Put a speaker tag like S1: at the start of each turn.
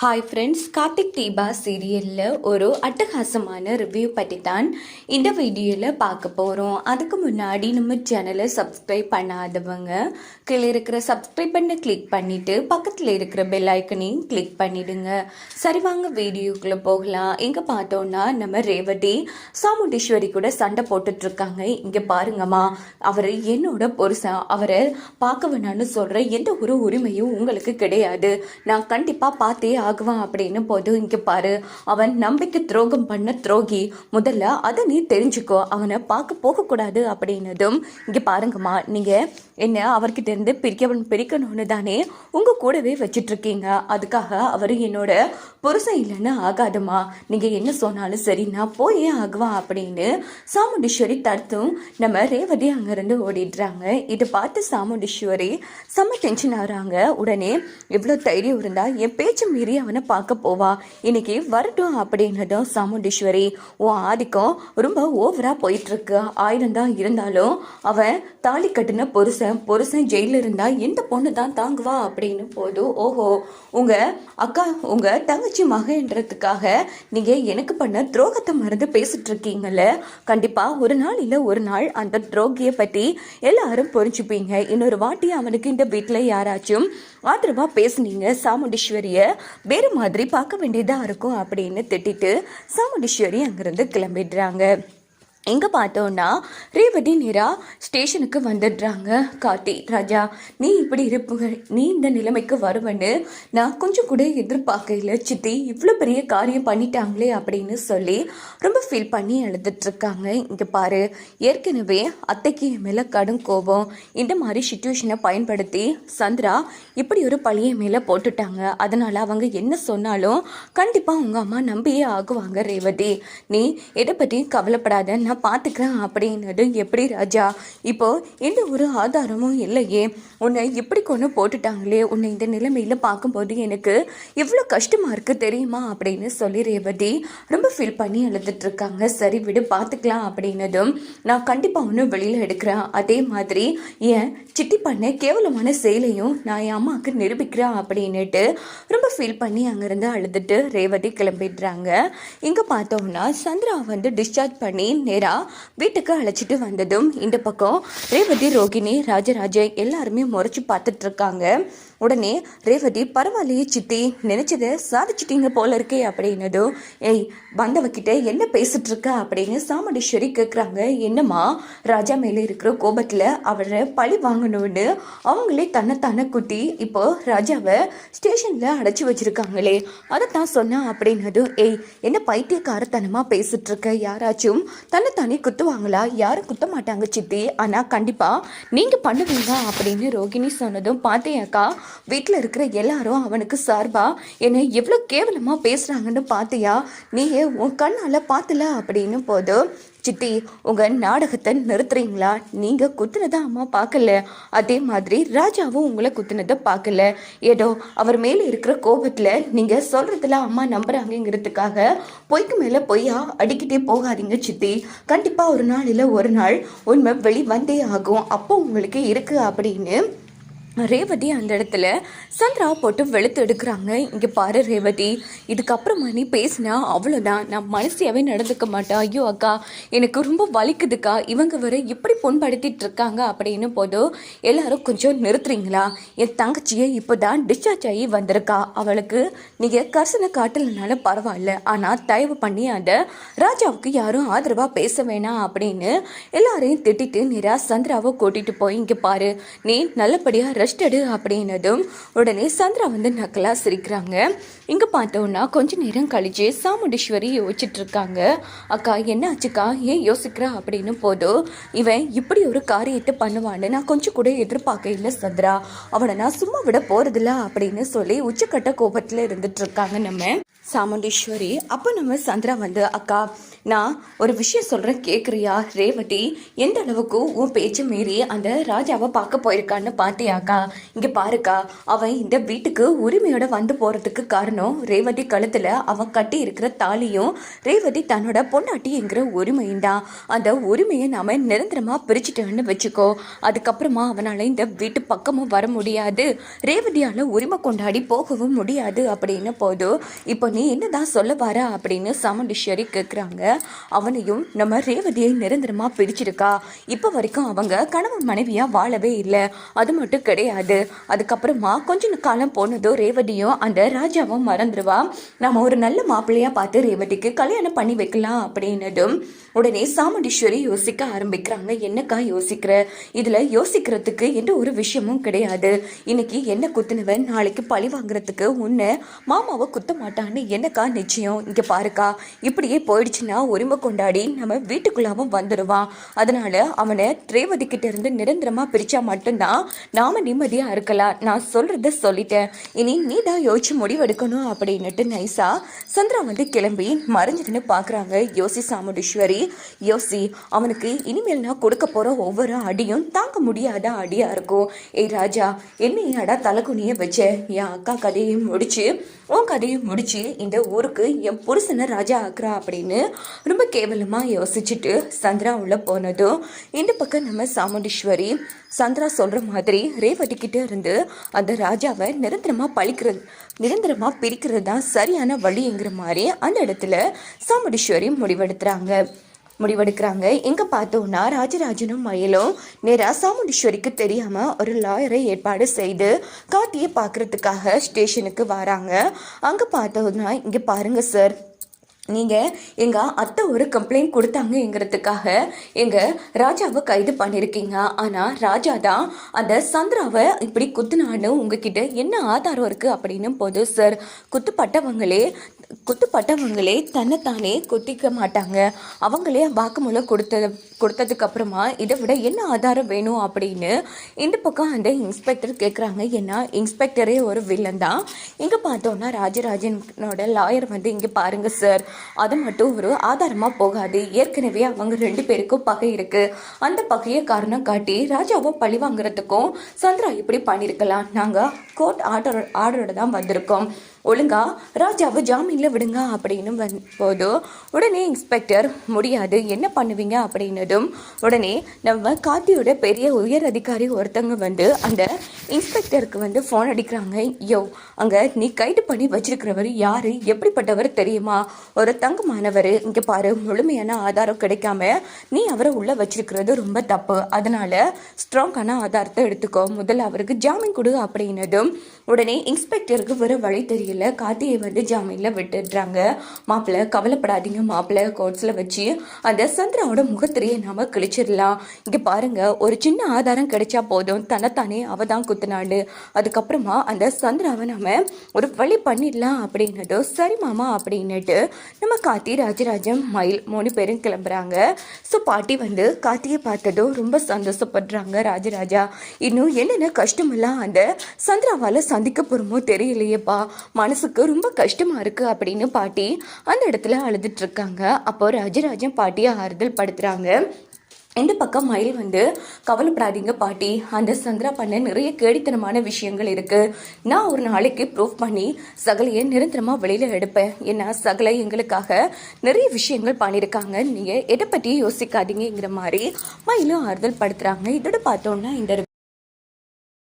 S1: Hi friends Karthik Deepa சீரியலில் ஒரு அட்டகாசமான ரிவ்யூ பற்றி தான் இந்த வீடியோவில் பார்க்க போகிறோம் அதுக்கு முன்னாடி நம்ம சேனலை சப்ஸ்கிரைப் பண்ணாதவங்க கீழே இருக்கிற சப்ஸ்கிரைப் பண்ண கிளிக் பண்ணிவிட்டு பக்கத்தில் இருக்கிற பெல் ஐக்கனையும் கிளிக் பண்ணிவிடுங்க சரி வாங்க வீடியோக்குள்ளே போகலாம். இங்கே பார்த்தோன்னா நம்ம ரேவதி சாமுண்டீஸ்வரி கூட சண்டை போட்டுட்ருக்காங்க இங்கே பாருங்கம்மா அவர் என்னோட பொருசாக அவரை பார்க்க வேணான்னு சொல்கிற எந்த ஒரு உரிமையும் உங்களுக்கு கிடையாது. நான் கண்டிப்பாக பார்த்தே ஆகுவான் அப்படின்னு போது இங்கே பாரு அவன் நம்பிக்கை துரோகம் பண்ண துரோகி. முதல்ல அதை நீ தெரிஞ்சுக்கோ அவனை பார்க்க போகக்கூடாது அப்படின்னதும் இங்கே பாருங்கம்மா நீங்கள் என்ன அவர்கிட்ட இருந்து பிரிக்கவன் பிரிக்கணும்னு தானே உங்கள் கூடவே வச்சிட்டு இருக்கீங்க அதுக்காக அவர் என்னோட புருஷன் இல்லைன்னு ஆகாதுமா நீங்கள் என்ன சொன்னாலும் சரி நான் போயே ஆகுவா அப்படின்னு சாமுண்டீஸ்வரி தடுத்தும் நம்ம ரேவதி அங்கேருந்து ஓடிடுறாங்க. இதை பார்த்து சாமுண்டீஸ்வரி செம்ம டென்ஷன் ஆகுறாங்க. உடனே இவ்வளோ தைரியம் இருந்தா என் பேச்சு மீறி அவனை பார்க்க போவா. இன்னைக்கு வரட்டும் அப்படின்னதும் சாமுண்டீஸ்வரி உன் ஆதிக்கம் ரொம்ப ஓவரா போயிட்டு இருக்கு ஆயிரம் தான் இருந்தாலும் அவன் தாலி கட்டின புருஷன் புருஷன் ஜெயிலில் இருந்தால் எந்த பொண்ணு தான் தாங்குவா அப்படின்னு போதும் ஓஹோ உங்கள் அக்கா உங்கள் தங்கச்சி மகன்றதுக்காக நீங்கள் எனக்கு பண்ண துரோகத்தை மறந்து பேசிட்டு இருக்கீங்கல்ல? ஒரு நாள் இல்லை ஒரு நாள் அந்த துரோகியை பற்றி எல்லாரும் புரிஞ்சுப்பீங்க. இன்னொரு வாட்டி அவனுக்கு இந்த வீட்டில் யாராச்சும் ஆதரவாக பேசுனீங்க சாமுண்டீஸ்வரியை வேறு மாதிரி பார்க்க வேண்டியதாக இருக்கும் அப்படின்னு திட்டிட்டு சாமுண்டீஸ்வரி அங்கேருந்து கிளம்பிடுறாங்க. எங்கே பார்த்தோன்னா ரேவதி நேரா ஸ்டேஷனுக்கு வந்துடுறாங்க. கார்த்தி ராஜா நீ இப்படி இருப்புங்க நீ இந்த நிலைமைக்கு வருவன்னு நான் கொஞ்சம் கூட எதிர்பார்க்கல சித்தி இவ்வளோ பெரிய காரியம் பண்ணிட்டாங்களே அப்படின்னு சொல்லி ரொம்ப ஃபீல் பண்ணி எழுதிட்டுருக்காங்க. இங்கே பாரு ஏற்கனவே அத்தைக்கு என் மேலே கடும் கோபம். இந்த மாதிரி சுச்சுவேஷனை பயன்படுத்தி சந்திரா இப்படி ஒரு பழிய மேலே போட்டுட்டாங்க. அதனால் அவங்க என்ன சொன்னாலும் கண்டிப்பாக உங்கள் அம்மா நம்பியே ஆகுவாங்க ரேவதி. நீ எதை பற்றி கவலைப்படாத. நான் பார்த்துக்கிறேன் அப்படின்னது எப்படி ராஜா? இப்போ எந்த ஒரு ஆதாரமும் இல்லையே. உன்னை எப்படி கொண்டு போட்டுட்டாங்களே. உன்னை இந்த நிலைமையில் பார்க்கும்போது எனக்கு எவ்வளோ கஷ்டமாக இருக்குது தெரியுமா? அப்படின்னு சொல்லி ரேவதி ரொம்ப ஃபீல் பண்ணி எழுதிட்டு சரி விடு பார்த்துக்கலாம் அப்படின்னதும் நான் கண்டிப்பாக ஒன்று வெளியில் எடுக்கிறேன். அதே மாதிரி என் சிட்டி பண்ண கேவலமான செயலையும் நான் என் அம்மாவுக்கு நிரூபிக்கிறேன் அப்படின்னுட்டு ரொம்ப ஃபீல் பண்ணி அங்கேருந்து அழுதுட்டு ரேவதி கிளம்பிடுறாங்க. இங்கே பார்த்தோம்னா சந்திரா வந்து டிஸ்சார்ஜ் பண்ணி நேராக வீட்டுக்கு அழைச்சிட்டு வந்ததும் இந்த பக்கம் ரேவதி ரோகிணி ராஜராஜ எல்லாருமே முறைச்சி பார்த்துட்ருக்காங்க உடனே ரேவதி பரவாயில்லையே சித்தி நினைச்சதை சாதிச்சிட்டீங்க போல இருக்கே அப்படின்னதும் ஏய் வந்தவக்கிட்ட என்ன பேசிட்டு இருக்க அப்படின்னு சாமுண்டீஸ்வரி கேட்குறாங்க என்னம்மா ராஜா மேலே இருக்கிற கோபத்தில் அவரை பழி வாங்கணும்னு அவங்களே தன்னைத்தானே குத்தி இப்போ ராஜாவை ஸ்டேஷனில் அடைச்சி வச்சிருக்காங்களே தான் சொன்னா அப்படின்னதும் ஏய் என்ன பைத்தியக்காரத்தனமாக பேசிட்டு இருக்க யாராச்சும் தன்னைத்தானே குத்துவாங்களா? யாரும் குத்த மாட்டாங்க சித்தி. ஆனால் கண்டிப்பாக நீங்கள் பண்ணுவீங்க அப்படின்னு ரோகிணி சொன்னதும் பார்த்தேயாக்கா வீட்டில் இருக்கிற எல்லாரும் அவனுக்கு சார்பா? என்னை எவ்வளோ கேவலமாக பேசுகிறாங்கன்னு பார்த்தியா நீயே உன் கண்ணால் பார்த்தல அப்படின்னு போதும் சித்தி உங்கள் நாடகத்தை நிறுத்துறீங்களா? நீங்கள் குத்துனதை அம்மா பார்க்கல அதே மாதிரி ராஜாவும் உங்களை குத்துனதை பார்க்கல ஏதோ அவர் மேலே இருக்கிற கோபத்தில் நீங்கள் சொல்கிறதுல அம்மா நம்புறாங்கங்கிறதுக்காக பொய்க்கு மேலே பொய்யா அடிக்கிட்டே போகாதீங்க சித்தி. கண்டிப்பாக ஒரு நாள் இல்லை ஒரு நாள் உண்மை வெளி வந்தே ஆகும். அப்போ உங்களுக்கு இருக்குது அப்படின்னு ரேவதி அந்த இடத்துல சந்திராவை போட்டு வெளுத்து எடுக்கிறாங்க. இங்கே பாரு ரேவதி இதுக்கப்புறமா நீ பேசினா அவ்வளோதான் நான் மனசியாவே நடந்துக்க மாட்டேன். ஐயோ அக்கா எனக்கு ரொம்ப வலிக்குதுக்கா. இவங்க வர இப்படி புண்படுத்திட்டு இருக்காங்க அப்படின்னு போதும் எல்லாரும் கொஞ்சம் நிறுத்துறீங்களா? என் தங்கச்சியை இப்போ தான் டிஸ்சார்ஜ் ஆகி வந்திருக்கா. அவளுக்கு நீங்கள் கர்சனை காட்டலைனால பரவாயில்ல. ஆனால் தயவு பண்ணி அந்த ராஜாவுக்கு யாரும் ஆதரவாக பேச வேணாம் அப்படின்னு எல்லாரையும் திட்டிட்டு நேரா சந்திராவை கூட்டிகிட்டு போய் இங்கே பாரு நீ நல்லபடியாக ரெஸ்ட் எடு அப்படின்னதும் உடனே சந்திரா வந்து நக்கலாக சிரிக்கிறாங்க. இங்கே பார்த்தோன்னா கொஞ்ச நேரம் கழிச்சு சாமுண்டீஸ்வரி யோசிச்சுட்டு இருக்காங்க அக்கா என்ன ஆச்சுக்கா ஏன் யோசிக்கிறா? அப்படின்னு போதும் இவன் இப்படி ஒரு காரியத்தை பண்ணுவான்னு நான் கொஞ்சம் கூட எதிர்பார்க்க இல்லை சந்திரா. அவனை நான் சும்மா விட போகிறதில்ல அப்படின்னு சொல்லி உச்சக்கட்ட கோபத்தில் இருந்துட்டு இருக்காங்க நம்ம. சாமுண்டீஸ்வரி அப்போ நம்ம சந்திரா வந்து அக்கா நான் ஒரு விஷயம் சொல்கிறேன் கேட்குறியா ரேவதி எந்த அளவுக்கு உன் பேச்சு மீறி அந்த ராஜாவை பார்க்க போயிருக்கான்னு பார்த்தியாக்கா இங்கே பாருக்கா அவன் இந்த வீட்டுக்கு உரிமையோட வந்து போகிறதுக்கு காரணம் ரேவதி கழுத்தில் அவன் கட்டி இருக்கிற தாலியும் ரேவதி தன்னோட பொண்டாட்டிங்கிற உரிமையும் தான். அந்த உரிமையை நாம் நிரந்தரமாக பிரிச்சுட்டோன்னு வச்சுக்கோ. அதுக்கப்புறமா அவனால் இந்த வீட்டு பக்கமும் வர முடியாது. ரேவதியால் உரிமை கொண்டாடி போகவும் முடியாது. அப்படின்னு போதும் இப்போ நீ என்னதான் சொல்ல வர அப்படின்னு சாமுண்டீஸ்வரி கேட்குறாங்க அவனையும் நம்ம ரேவதியை நிரந்தரமாக பிரிச்சிருக்கா இப்போ வரைக்கும் அவங்க கணவன் மனைவியாக வாழவே இல்லை. அது மட்டும் கிடையாது. அதுக்கப்புறமா கொஞ்ச காலம் போனதும் ரேவதியும் அந்த ராஜாவும் மறந்துடுவா நம்ம ஒரு நல்ல மாப்பிள்ளையாக பார்த்து ரேவதிக்கு கல்யாணம் பண்ணி வைக்கலாம் அப்படின்னதும் உடனே சாமுண்டீஸ்வரி யோசிக்க ஆரம்பிக்கிறாங்க. என்னக்கா யோசிக்கிற? இதில் யோசிக்கிறதுக்கு எந்த ஒரு விஷயமும் கிடையாது. இன்னைக்கு என்ன குத்துனவன்? நாளைக்கு பழி வாங்குறதுக்கு உன்னை மாமாவை குத்த மாட்டான்னு என்னக்கா நிச்சயம்? இங்கே பாருக்கா இப்படியே போயிடுச்சுன்னா உரிமை கொண்டாடி நம்ம வீட்டுக்குள்ளாவும் வந்துடுவான். அதனால அவனை ரேவதி கிட்ட இருந்து நிரந்தரமா பிரிச்சா மட்டும்தான் நாம நிம்மதியா இருக்கலாம். நான் சொல்றத சொல்லிட்டேன். இனி நீ தான் யோசிச்சு முடிவெடுக்கணும் அப்படின்னுட்டு நைஸா சந்திரா வந்து கிளம்பி மறைஞ்சிட்டுன்னு பாக்குறாங்க. யோசி சாமுண்டீஸ்வரி யோசி அவனுக்கு இனிமேல் நான் கொடுக்க போற ஒவ்வொரு அடியும் தாங்க முடியாத அடியா இருக்கும். ஏய் ராஜா என்னையாடா தலைக்குனிய வச்ச? என் அக்கா கதையை முடிச்சு உன் கதையை முடிச்சு இந்த ஊருக்கு என் புருஷனை ராஜா ஆக்குறா அப்படின்னு ரொம்ப கேவலமா யோசிச்சுட்டு சந்திரா உள்ள போனதும் இந்த பக்கம் நம்ம சாமுண்டீஸ்வரி சந்திரா சொல்ற மாதிரி ரேவதி கிட்ட இருந்து அந்த ராஜாவை நிரந்தரமா பழிக்கிறது நிரந்தரமா பிரிக்கிறது தான் சரியான வழிங்கிற மாதிரி அந்த இடத்துல சாமுண்டீஸ்வரி முடிவெடுத்துறாங்க. முடிவெடுக்கிறாங்க. எங்க பார்த்தோம்னா ராஜராஜனும் மயிலும் நேரா சாமுண்டீஸ்வரிக்கு தெரியாம ஒரு லாயரை ஏற்பாடு செய்து காட்டியை பார்க்கறதுக்காக ஸ்டேஷனுக்கு வராங்க. அங்க பார்த்தோம்னா இங்க பாருங்க சார். நீங்கள் எங்கள் அத்தை ஒரு கம்ப்ளைண்ட் கொடுத்தாங்கங்கிறதுக்காக எங்கள் ராஜாவை கைது பண்ணியிருக்கீங்க ஆனால் ராஜா தான் அந்த சந்திராவை இப்படி குத்துனான்னு உங்ககிட்ட என்ன ஆதாரம் இருக்குது அப்படின்னு போது சார் குத்துப்பட்டவங்களே குத்துப்பட்டவங்களே தன்னைத்தானே குத்திக்க மாட்டாங்க. அவங்களே வாக்குமூலம் கொடுத்தது கொடுத்ததுக்கப்புறமா இதை விட என்ன ஆதாரம் வேணும் அப்படின்னு இந்த பக்கம் அந்த இன்ஸ்பெக்டர் கேட்குறாங்க ஏன்னா இன்ஸ்பெக்டரே ஒரு வில்லன் தான். இங்கே பார்த்தோன்னா ராஜராஜனோட லாயர் வந்து இங்கே பாருங்கள் சார் அது மட்டும் ஒரு ஆதாரமாக போகாது. ஏற்கனவே அவங்க ரெண்டு பேருக்கும் பகை இருக்கு. அந்த பகையை காரணம் காட்டி ராஜாவை பழி வாங்குறதுக்கும் சந்திரா இப்படி பண்ணியிருக்கலாம். நாங்கள் கோர்ட் ஆர்டர் ஆர்டரோட தான் வந்திருக்கோம். ஒழுங்கா ராஜாவை ஜாமீனில் விடுங்க அப்படின்னு வந் போது உடனே இன்ஸ்பெக்டர் முடியாது. என்ன பண்ணுவீங்க? அப்படின்னதும் உடனே நம்ம காத்தியோட பெரிய உயர் அதிகாரி ஒருத்தங்க வந்து அந்த இன்ஸ்பெக்டருக்கு வந்து ஃபோன் அடிக்கிறாங்க. யோ அங்கே நீ கைது பண்ணி வச்சிருக்கிறவர் யாரு? எப்படிப்பட்டவர் தெரியுமா? ஒரு தங்கமானவர். இங்கே பாரு முழுமையான ஆதாரம் கிடைக்காம நீ அவரை உள்ள வச்சிருக்கிறது ரொம்ப தப்பு. அதனால ஸ்ட்ராங்கான ஆதாரத்தை எடுத்துக்கோ. முதல்ல அவருக்கு ஜாமீன் கொடு அப்படின்னதும் உடனே இன்ஸ்பெக்டருக்கு வர வழி தெரியல. கார்த்தியை வந்து ஜாமீனில் விட்டுடுறாங்க. மாப்பிள்ளை கவலைப்படாதீங்க மாப்பிள்ளை கோர்ட்ஸில் வச்சு அந்த சந்திராவோட முகத்திரையை நாம கிழிச்சிடலாம். இங்கே பாருங்க ஒரு சின்ன ஆதாரம் கிடைச்சா போதும். தன்னைத்தானே அவ தான் குத்துனாண்டு அதுக்கப்புறமா அந்த சந்திராவை நம்ம ஒரு வழி பண்ணிடலாம் அப்படின்னதும் சரி மாமா அப்படின்னுட்டு நம்ம கார்த்தி ராஜராஜன் மயில் மூணு பேரும் கிளம்புறாங்க. ஸோ பாட்டி வந்து கார்த்தியை பார்த்ததும் ரொம்ப சந்தோஷப்படுறாங்க ராஜராஜா. இன்னும் என்னென்ன கஷ்டமெல்லாம் அந்த சந்திராவால் சந்திக்க போகிறோமோ தெரியலையேப்பா. மனசுக்கு ரொம்ப கஷ்டமாக இருக்குது அப்படின்னு பாட்டி அந்த இடத்துல அழுதுட்டுருக்காங்க அப்போ ராஜராஜன் பாட்டியை ஆறுதல் படுத்துகிறாங்க இந்த பக்கம் மயில் வந்து கவலைப்படாதீங்க பாட்டி. அந்த சந்திரா பண்ண நிறைய கேடித்தனமான விஷயங்கள் இருக்குது நான் ஒரு நாளைக்கு ப்ரூவ் பண்ணி சகலையை நிரந்தரமாக வெளியில் எடுப்பேன். ஏன்னா சகலை எங்களுக்காக நிறைய விஷயங்கள் பண்ணியிருக்காங்க. நீங்கள் எதை பற்றி யோசிக்காதீங்கிற மாதிரி மயிலும் ஆறுதல் படுத்துகிறாங்க இதோட பார்த்தோன்னா இந்த